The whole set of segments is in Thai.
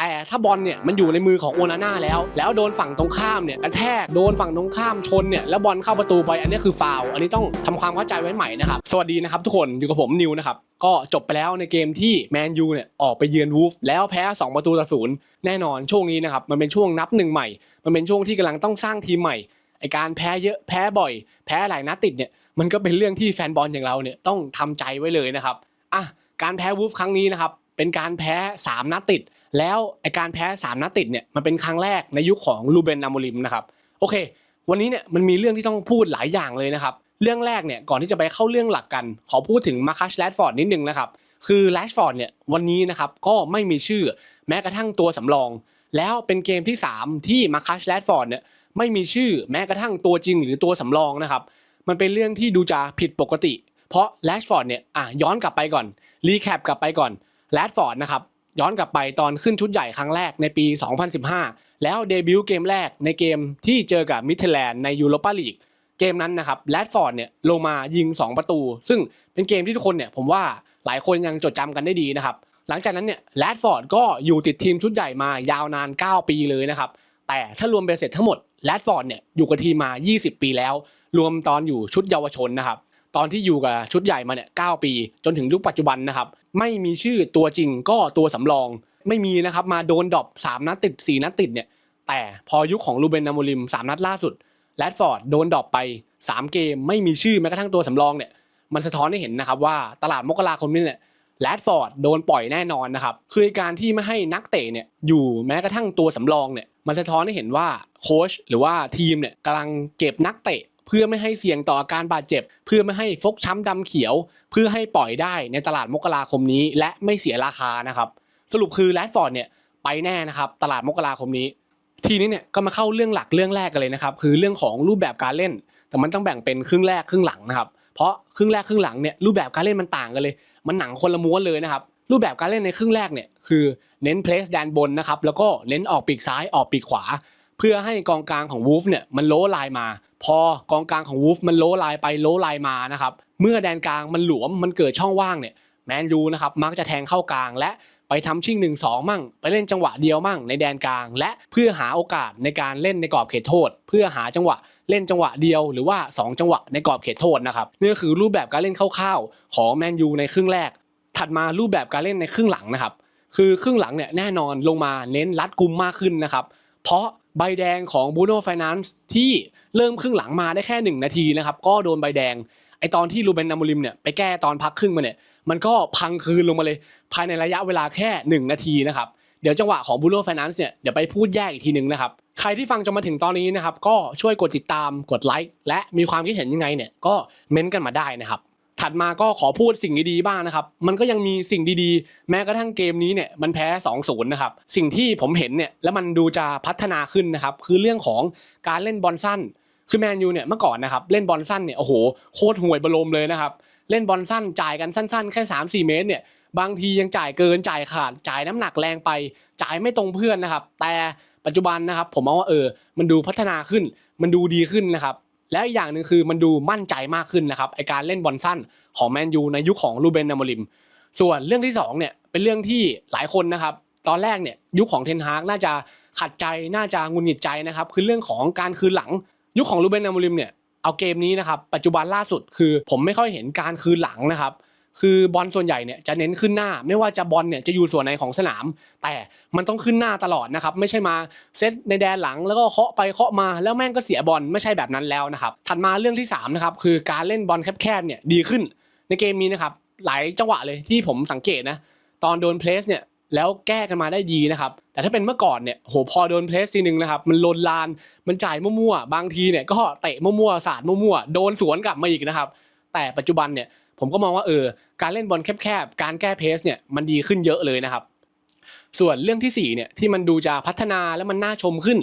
แต่ถ้าบอลเนี่ยมันอยู่ในมือของโอนาน่าแล้ว แล้วโดนฝั่งตรงข้ามเนี่ยกระแทกโดนฝั่งตรงข้ามชนเนี่ยแล้วบอลเข้าประตูไปอันนี้คือฟาวล์อันนี้ต้องทำความเข้าใจไว้ใหม่นะครับสวัสดีนะครับทุกคนอยู่กับผมนิวนะครับก็จบไปแล้วในเกมที่แมนยูเนี่ยออกไปเยือนวูฟแล้วแพ้ 2 ประตูต่อศูนย์แน่นอนช่วงนี้นะครับมันเป็นช่วงนับหนึ่งใหม่ มันเป็นช่วงที่กำลังต้องสร้างทีมใหม่ไอการแพ้เยอะแพ้บ่อย แพ้หลายนัดติดเนี่ยมันก็เป็นเรื่องที่แฟนบอลอย่างเราเนี่ยต้องทำใจไว้เลยนะครับอะการแพ้วูฟครั้งนี้นะครับ เป็นการแพ้ 3 นัดติด แล้วไอการแพ้ 3 นัดติดเนี่ยมันเป็นครั้งแรกในยุคของลูเบนนามลิมนะครับโอเค วันนี้เนี่ยมันมีเรื่องที่ต้องพูดหลายอย่างเลยนะครับเรื่องแรกเนี่ยก่อนที่จะไปเข้าเรื่องหลักกัน ขอพูดถึงมาคัชแรดฟอร์ดนิดนึงนะครับคือแรชฟอร์ดเนี่ยวันนี้นะครับก็ไม่มีชื่อแม้กระทั่งตัวสำรอง แล้วเป็นเกมที่ 3 ที่มาคัชแรดฟอร์ดเนี่ยไม่มีชื่อแม้กระทั่งตัวจริงหรือตัวสำรองนะครับมันเป็นเรื่องที่ดูจะผิดปกติ เพราะแรชฟอร์ดเนี่ยอะย้อนกลับไปก่อนรีแคปกลับไปก่อน แรชฟอร์ดนะครับย้อนกลับไปตอนขึ้นชุดใหญ่ครั้งแรกในปี 2015 แล้วเดบิวต์เกมแรกในเกมที่เจอกับมิเทแลนด์ในยูโรปาลีกเกมนั้นนะครับแรดฟอร์ดเนี่ยลงมายิง 2 ประตู ซึ่งเป็นเกมที่ทุกคนเนี่ยผมว่าหลายคนยังจดจำกันได้ดีนะครับหลังจากนั้นเนี่ยแรดฟอร์ดก็อยู่ติดทีมชุดใหญ่มายาวนาน 9 ปีเลยนะครับแต่ถ้ารวมเบสเสร็จทั้งหมดแรดฟอร์ดเนี่ยอยู่กับทีมมา 20 ปีแล้ว รวมตอนอยู่ชุดเยาวชนนะครับ ตอนที่อยู่กับชุดใหญ่มาเนี่ย9ปี จนถึงยุคปัจจุบันนะครับ ไม่มีชื่อตัวจริงก็ตัวสำรอง ไม่มีนะครับมาโดนดรอป3นัดติด 4 นัดติดเนี่ยแต่พอยุคของลูเบนนามลิม 3 นัดล่าสุดแรดฟอร์ดโดนดรอปไป 3 เกม ไม่มีชื่อแม้กระทั่งตัวสำรองเนี่ยมันสะท้อนให้เห็นนะครับว่าตลาดมกราคมนี้เนี่ยแรดฟอร์ดโดนปล่อยแน่นอนนะครับคือการที่ไม่ให้นักเตะเนี่ยอยู่แม้กระทั่งตัวสำรองเนี่ยมันสะท้อนให้เห็นว่าโค้ชหรือว่าทีมเนี่ยกำลังเก็บนักเตะ เพื่อไม่ให้เสี่ยงต่ออาการบาดเจ็บ เพื่อไม่ให้ฟกช้ำดำเขียว เพื่อให้ปล่อยได้ในตลาดมกราคมนี้ และไม่เสียราคานะครับ สรุปคือแรดฟอร์ดเนี่ยไปแน่นะครับตลาดมกราคมนี้ ทีนี้เนี่ยก็มาเข้าเรื่องหลักเรื่องแรกกันเลยนะครับคือเรื่องของรูปแบบการเล่น แต่มันต้องแบ่งเป็นครึ่งแรกครึ่งหลังนะครับเพราะครึ่งแรกครึ่งหลังเนี่ยรูปแบบการเล่นมันต่างกันเลย มันหนังคนละม้วนเลยนะครับรูปแบบการเล่นในครึ่งแรกเนี่ยคือเน้นเพลสแดนบนนะครับแล้วก็เน้นออกปีกซ้ายออกปีกขวา เพื่อให้กองกลางของวูฟเนี่ยมันโลไลน์มา พอกองกลางของวูฟมันโลไลน์ไปโลไลน์มานะครับเมื่อแดนกลางมันหลวมมันเกิดช่องว่างเนี่ยแมนยูนะครับมักจะแทงเข้ากลางและไปทำชิ่งหนึ่งสองมั่ง ไปเล่นจังหวะเดียวมั่งในแดนกลาง และเพื่อหาโอกาสในการเล่นในกรอบเขตโทษ เพื่อหาจังหวะเล่นจังหวะเดียวหรือว่า 2 จังหวะในกรอบเขตโทษนะครับนี่คือรูปแบบการเล่นคร่าวๆของแมนยูในครึ่งแรก ถัดมารูปแบบการเล่นในครึ่งหลังนะครับคือครึ่งหลังเนี่ยแน่นอนลงมาเน้นรัดกุมมากขึ้นนะครับ เพราะใบแดงของบูโน่ไฟแนนซ์ที่เริ่มครึ่งหลังมาได้แค่ 1 นาทีนะครับ ก็โดนใบแดง ไอตอนที่ลูเบนนามูลิมเนี่ยไปแก้ตอนพักครึ่งมาเนี่ย มันก็พังคืนลงมาเลย ภายในระยะเวลาแค่ 1 นาทีนะครับ เดี๋ยวจังหวะของบูโน่ไฟแนนซ์เนี่ยเดี๋ยวไปพูดแยกอีกทีหนึ่งนะครับ ใครที่ฟังจนมาถึงตอนนี้นะครับ ก็ช่วยกดติดตามกดไลค์และมีความคิดเห็นยังไงเนี่ยก็เม้นต์กันมาได้นะครับ ถัดมาก็ขอพูดสิ่งดีๆบ้างนะครับ มันก็ยังมีสิ่งดีๆ แม้กระทั่งเกมนี้เนี่ยมันแพ้2-0นะครับ สิ่งที่ผมเห็นเนี่ยแล้วมันดูจะพัฒนาขึ้นนะครับ คือเรื่องของการเล่นบอลสั้น คือแมนยูเนี่ยเมื่อก่อนนะครับเล่นบอลสั้นเนี่ยโอ้โหโคตรห่วยบรมเลยนะครับ เล่นบอลสั้นจ่ายกันสั้นๆ แค่ 3-4 เมตรเนี่ยบางทียังจ่ายเกินจ่ายขาดจ่ายน้ำหนักแรงไป จ่ายไม่ตรงเพื่อนนะครับ แต่ปัจจุบันนะครับผมมองว่าเออ มันดูพัฒนาขึ้น มันดูดีขึ้นนะครับ แล้วอีกอย่างหนึ่งคือมันดูมั่นใจมากขึ้นนะครับไอการเล่นบอลสั้นของแมนยูในยุคของลูเบนนามลิม ส่วนเรื่องที่สองเนี่ยเป็นเรื่องที่หลายคนนะครับตอนแรกเนี่ยยุคของเทนฮากน่าจะขัดใจน่าจะงุนหงิดใจนะครับคือเรื่องของการคืนหลังยุคของลูเบนนามูลิมเนี่ยเอาเกมนี้นะครับปัจจุบันล่าสุดคือผมไม่ค่อยเห็นการคืนหลังนะครับ คือบอลส่วนใหญ่เนี่ยจะเน้นขึ้นหน้า ไม่ว่าจะบอลเนี่ยจะอยู่ส่วนไหนของสนาม แต่มันต้องขึ้นหน้าตลอดนะครับไม่ใช่มาเซตในแดนหลังแล้วก็เคาะไปเคาะมาแล้วแม่งก็เสียบอลไม่ใช่แบบนั้นแล้วนะครับถัดมาเรื่องที่3นะครับคือการเล่นบอลแคบๆเนี่ยดีขึ้น ในเกมนี้นะครับหลายจังหวะเลยที่ผมสังเกตนะตอนโดนเพลสเนี่ยแล้วแก้กันมาได้ดีนะครับ แต่ถ้าเป็นเมื่อก่อนเนี่ย โห พอโดนเพลสทีนึงนะครับ มันลนลาน มันจ่ายมั่วๆ บางทีเนี่ยก็เตะมั่วๆ สาดมั่วๆ โดนสวนกลับมาอีกนะครับ แต่ปัจจุบันเนี่ย ผมก็มองว่าเออการเล่นบอลแคบๆการแก้เพสเนี่ยมันดีขึ้นเยอะเลยนะครับ ส่วนเรื่องที่4เนี่ยที่มันดูจะพัฒนาและมันน่าชมขึ้น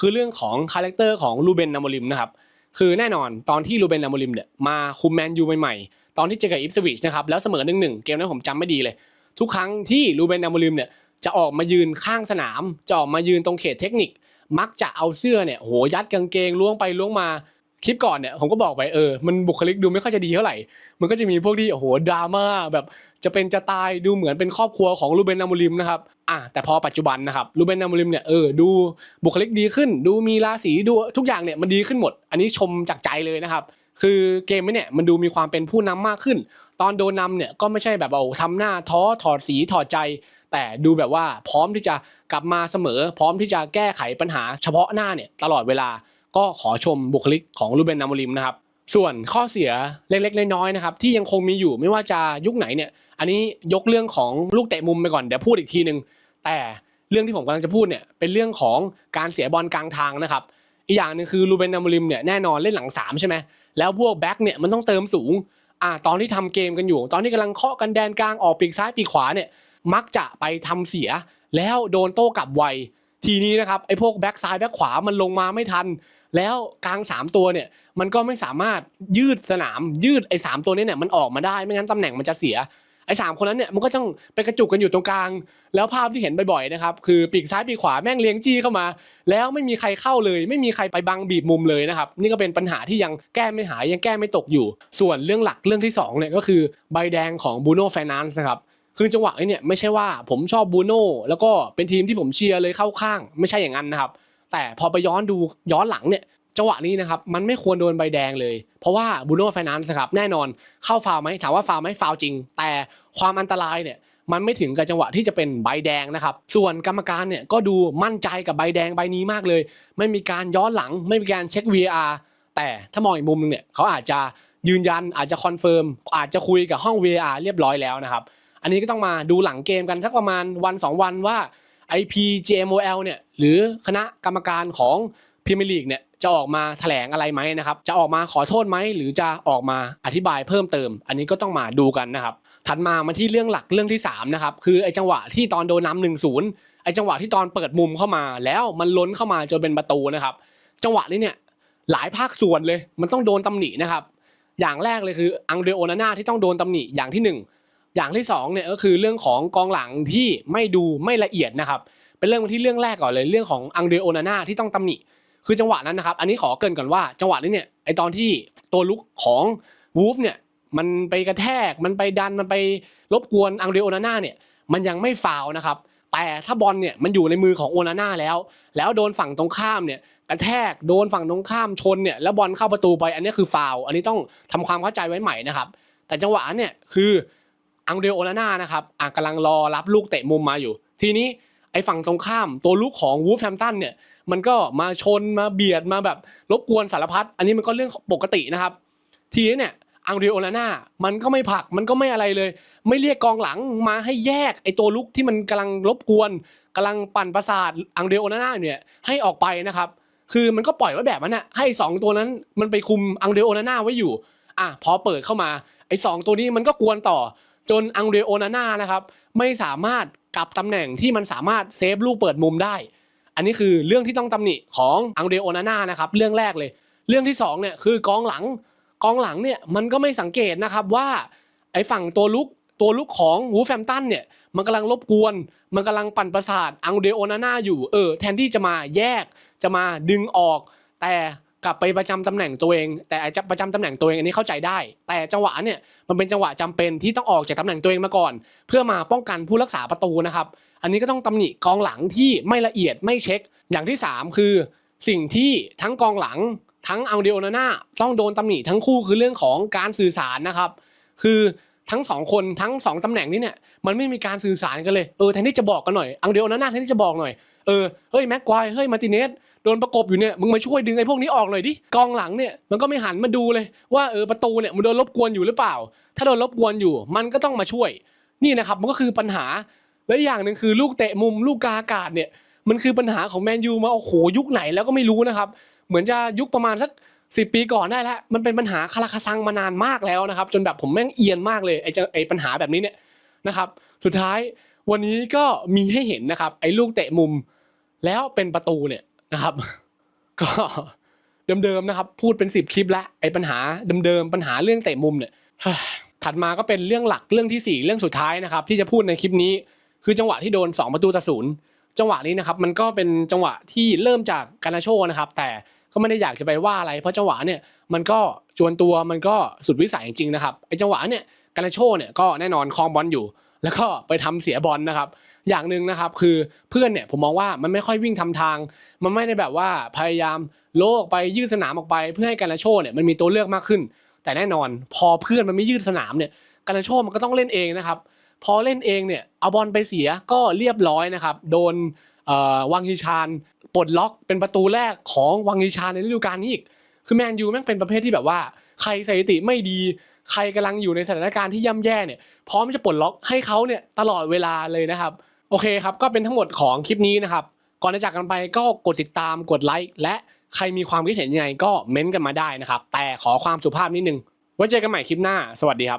คือเรื่องของคาแรคเตอร์ของลูเบนนามลิมนะครับคือแน่นอนตอนที่ลูเบนนามลิมเนี่ยมาคุมแมนยูใหม่ๆ ตอนที่เจอกับอิฟสวิชนะครับแล้วเสมอหนึ่งหนึ่งเกมนั้นผมจำไม่ดีเลย ทุกครั้งที่ลูเบนนามลิมเนี่ยจะออกมายืนข้างสนาม จะออกมายืนตรงเขตเทคนิค มักจะเอาเสื้อเนี่ยโหยัดกางเกงล้วงไปล้วงมา คลิปก่อนเนี่ยผมก็บอกไปเออมันบุคลิกดูไม่ค่อยจะดีเท่าไหร่ มันก็จะมีพวกที่โอ้โหดราม่าแบบจะเป็นจะตายดูเหมือนเป็นครอบครัวของลูเบนนามูริมนะครับอะแต่พอปัจจุบันนะครับลูเบนนามูริมเนี่ยเออดูบุคลิกดีขึ้น ดูมีราศีดูทุกอย่างเนี่ยมันดีขึ้นหมด อันนี้ชมจากใจเลยนะครับคือเกมเนี่ยมันดูมีความเป็นผู้นำมากขึ้น ตอนโดนนำเนี่ยก็ไม่ใช่แบบเอาทำหน้าท้อถอดสีถอดใจ แต่ดูแบบว่าพร้อมที่จะกลับมาเสมอ พร้อมที่จะแก้ไขปัญหาเฉพาะหน้าเนี่ยตลอดเวลา ก็ขอชมบุคลิกของลูเบนนามริมนะครับส่วนข้อเสียเล็กๆ น้อยๆนะครับที่ยังคงมีอยู่ไม่ว่าจะยุคไหนเนี่ย อันนี้ยกเรื่องของลูกเตะมุมไปก่อนเดี๋ยวพูดอีกทีหนึ่งแต่เรื่องที่ผมกำลังจะพูดเนี่ยเป็นเรื่องของการเสียบอลกลางทางนะครับอีกอย่างหนึ่งคือลูเบนนามริมเนี่ยแน่นอนเล่นหลังสามใช่ไหมแล้วพวกแบ็กเนี่ยมันต้องเติมสูงอ่าตอนที่ทำเกมกันอยู่ ตอนที่กำลังเคาะกันแดนกลางออกปีกซ้ายปีกขวาเนี่ยมักจะไปทำเสียแล้วโดนโต้กลับไว ทีนี้นะครับไอ้พวกแบ็กซ้ายแบ็กขวามันลงมาไม่ทัน แล้วกลาง 3 ตัวเนี่ยมันก็ไม่สามารถยืดสนามยืดไอ้สตัวนี้เนี่ยมันออกมาได้ไม่งั้นตำแหน่งมันจะเสียไอ้สามคนนั้นเนี่ยมันก็ต้องไปกระจุกกันอยู่ตรงกลาง แล้วภาพที่เห็นบ่อยๆนะครับคือปีกซ้ายปีกขวาแม่งเลี้ยงจี้เข้ามา แล้วไม่มีใครเข้าเลย ไม่มีใครไปบังบีบมุมเลยนะครับนี่ก็เป็นปัญหาที่ยังแก้ไม่หายยังแก้ไม่ตกอยู่ ส่วนเรื่องหลักเรื่องที่สองเนี่ยก็คือใบแดงของบูโน่ไฟนนซ์นะครับ คือจังหวะนี้เนี่ยไม่ใช่ว่าผมชอบบูโน่แล้วก็เป็นทีมที่ผมเชียร์เลยเข้าข้าง ไม่ใช่อย่างนั้นนะครับ แต่พอไปย้อนดูย้อนหลังเนี่ยจังหวะนี้นะครับมันไม่ควรโดนใบแดงเลย เพราะว่าบูโน่ไฟนนซ์ครับแน่นอนเข้าฟาวไหมถามว่าฟาวไหมฟาวจริง แต่ความอันตรายเนี่ยมันไม่ถึงกับจังหวะที่จะเป็นใบแดงนะครับ ส่วนกรรมการเนี่ยก็ดูมั่นใจกับใบแดงใบนี้มากเลย ไม่มีการย้อนหลัง ไม่มีการเช็ค VR แต่ถ้ามองอีกมุมนึงเนี่ยเขาอาจจะยืนยันอาจจะคอนเฟิร์มอาจจะคุยกับห้อง VR เรียบร้อยแล้วนะครับ อันนี้ก็ต้องมาดูหลังเกมกันสักประมาณวัน 2 วันว่า IPGMOL เนี่ยหรือคณะกรรมการของพรีเมียร์ลีกเนี่ยจะออกมาแถลงอะไรไหมนะครับ จะออกมาขอโทษไหมหรือจะออกมาอธิบายเพิ่มเติม อันนี้ก็ต้องมาดูกันนะครับ ถัดมามาที่เรื่องหลักเรื่องที่3นะครับคือไอ้จังหวะที่ตอนโดนนำหนึ่งศูนย์ไอ้จังหวะที่ตอนเปิดมุมเข้ามา แล้วมันล้นเข้ามาจนเป็นประตูนะครับ จังหวะนี้เนี่ยหลายภาคส่วนเลยมันต้องโดนตำหนินะครับ อย่างแรกเลยคืออังเดรโอนาน่าที่ต้องโดนตำหนิอย่างที่หนึ่ง อย่างที่สองเนี่ยก็คือเรื่องของกองหลังที่ไม่ดูไม่ละเอียดนะครับเป็นเรื่องที่เรื่องแรกก่อนเลยเรื่องของอังเดรโอนาน่าที่ต้องตำหนิคือจังหวะนั้นนะครับ อันนี้ขอเกินก่อนว่าจังหวะนี้เนี่ยไอตอนที่ตัวลุกของวูฟเนี่ยมันไปกระแทกมันไปดันมันไปรบกวนอังเดรโอนาน่าเนี่ยมันยังไม่ฟาวนะครับแต่ถ้าบอลเนี่ยมันอยู่ในมือของโอนาน่าแล้ว แล้วโดนฝั่งตรงข้ามเนี่ยกระแทกโดนฝั่งตรงข้ามชนเนี่ยแล้วบอลเข้าประตูไปอันนี้คือฟาวอันนี้ต้องทำความเข้าใจไว้ใหม่นะครับแต่จังหวะเนี่ยคือ อังเดรโอนาน่านะครับอะกำลังรอรับลูกเตะมุมมาอยู่ ทีนี้ไอ้ฝั่งตรงข้ามตัวลูกของวูฟแฮมตันเนี่ยมันก็มาชนมาเบียดมาแบบรบกวนสารพัดอันนี้มันก็เรื่องปกตินะครับ ทีนี้เนี่ยอังเดรโอนาน่ามันก็ไม่ผลักมันก็ไม่อะไรเลย ไม่เรียกกองหลังมาให้แยกไอ้ตัวลุกที่มันกำลังรบกวนกำลังปั่นประสาทอังเดรโอนาน่าเนี่ยให้ออกไปนะครับคือมันก็ปล่อยไว้แบบนั้นน่ะให้สองตัวนั้นมันไปคุมอังเดรโอนาน่าไว้อยู่อะพอเปิดเข้ามาไอ้สองตัวนี้มันก็กวนต่อ จนอังเดรโอนาน่านะครับไม่สามารถกลับตำแหน่งที่มันสามารถเซฟลูกเปิดมุมได้ อันนี้คือเรื่องที่ต้องตำหนิของอังเดรโอนาน่านะครับเรื่องแรกเลย เรื่องที่สองเนี่ยคือกองหลังกองหลังเนี่ยมันก็ไม่สังเกตนะครับว่าไอ้ฝั่งตัวลุกตัวลุกของวูฟแฟมตันเนี่ยมันกำลังรบกวน มันกำลังปั่นประสาทอังเดโอนาน่าอยู่เออแทนที่จะมาแยกจะมาดึงออก แต่ กลับไปประจำตำแหน่งตัวเอง แต่อ้จะประจำตำแหน่งตัวเองอันนี้เข้าใจได้ แต่จังหวะเนี่ยมันเป็นจังหวะจำเป็นที่ต้องออกจากตำแหน่งตัวเองมาก่อน เพื่อมาป้องกันผู้รักษาประตูนะครับ อันนี้ก็ต้องตำหนิกองหลังที่ไม่ละเอียดไม่เช็ค อย่างที่ 3 คือ สิ่งที่ทั้งกองหลังทั้งอังเดโอนาน่าต้องโดนตำหนิทั้งคู่คือเรื่องของการสื่อสารนะครับ คือทั้งสองคนทั้งสองตำแหน่งนี้เนี่ยมันไม่มีการสื่อสารกันเลยเออแทนที่จะบอกกันหน่อยอังเดโอนาน่าแทนที่จะบอกหน่อยเออเฮ้ยแม็กควายเฮ้ยมาติเนส โดนประกบอยู่เนี่ยมึงมาช่วยดึงไอ้พวกนี้ออกหน่อยดิกองหลังเนี่ยมันก็ไม่หันมาดูเลย ว่าเออประตูเนี่ยมันโดนรบกวนอยู่หรือเปล่า ถ้าโดนรบกวนอยู่ มันก็ต้องมาช่วย นี่นะครับมันก็คือปัญหาและอย่างหนึ่งคือลูกเตะมุมลูกกาอากาศเนี่ยมันคือปัญหาของแมนยูมาโอ้โหยุคไหนแล้วก็ไม่รู้นะครับ เหมือนจะยุคประมาณสักสิปีก่อนได้แล้วมันเป็นปัญหาคาราคาซังมานานมากแล้วนะครับ จนแบบผมแม่งเอียนมากเลยไอ้ไอ้ปัญหาแบบนี้เนี่ยนะครับ สุดท้ายวันนี้ก็มีให้เห็นนะครับ ไอ้ลูกเตะมุมแล้วเป็นประตูเนี่ย นะครับ ก็เดิมๆนะครับ พูดเป็นสิบคลิปแล้วไอ้ปัญหาเดิมๆปัญหาเรื่องเตะมุมเนี่ยถัดมาก็เป็นเรื่องหลักเรื่องที่สี่เรื่องสุดท้ายนะครับ ที่จะพูดในคลิปนี้ คือจังหวะที่โดน 2 ประตูต่อศูนย์จังหวะนี้นะครับมันก็เป็นจังหวะที่เริ่มจากการนาโชนะครับ แต่ก็ไม่ได้อยากจะไปว่าอะไร เพราะจังหวะเนี่ยมันก็จวนตัวมันก็สุดวิสัยจริงๆนะครับไอ้จังหวะเนี่ยการาโชเนี่ยก็แน่นอนคลองบอลอยู่ แล้วก็ไปทำเสียบอลนะครับ อย่างหนึ่งนะครับคือเพื่อนเนี่ยผมมองว่ามันไม่ค่อยวิ่งทำทาง มันไม่ได้แบบว่าพยายามโลกไปยืดสนามออกไป เพื่อให้การาโชเนี่ยมันมีตัวเลือกมากขึ้น แต่แน่นอน พอเพื่อนมันไม่ยืดสนามเนี่ยการาโชมันก็ต้องเล่นเองนะครับ พอเล่นเองเนี่ยเอาบอลไปเสียก็เรียบร้อยนะครับ โดนวังฮิชานปลดล็อกเป็นประตูแรกของวังฮิชานในฤดูกาลนี้อีกคือแมนยูแม่งเป็นประเภทที่แบบว่า ใครสถิติไม่ดี ใครกำลังอยู่ในสถานการณ์ที่ย่ำแย่เนี่ยพร้อมจะปลดล็อกให้เขาเนี่ยตลอดเวลาเลยนะครับโอเคครับก็เป็นทั้งหมดของคลิปนี้นะครับก่อนจะจากกันไปก็กดติดตามกดไลค์และใครมีความคิดเห็นยังไงก็เม้นต์กันมาได้นะครับ แต่ขอความสุภาพนิดนึงไว้เจอกันใหม่คลิปหน้า สวัสดีครับ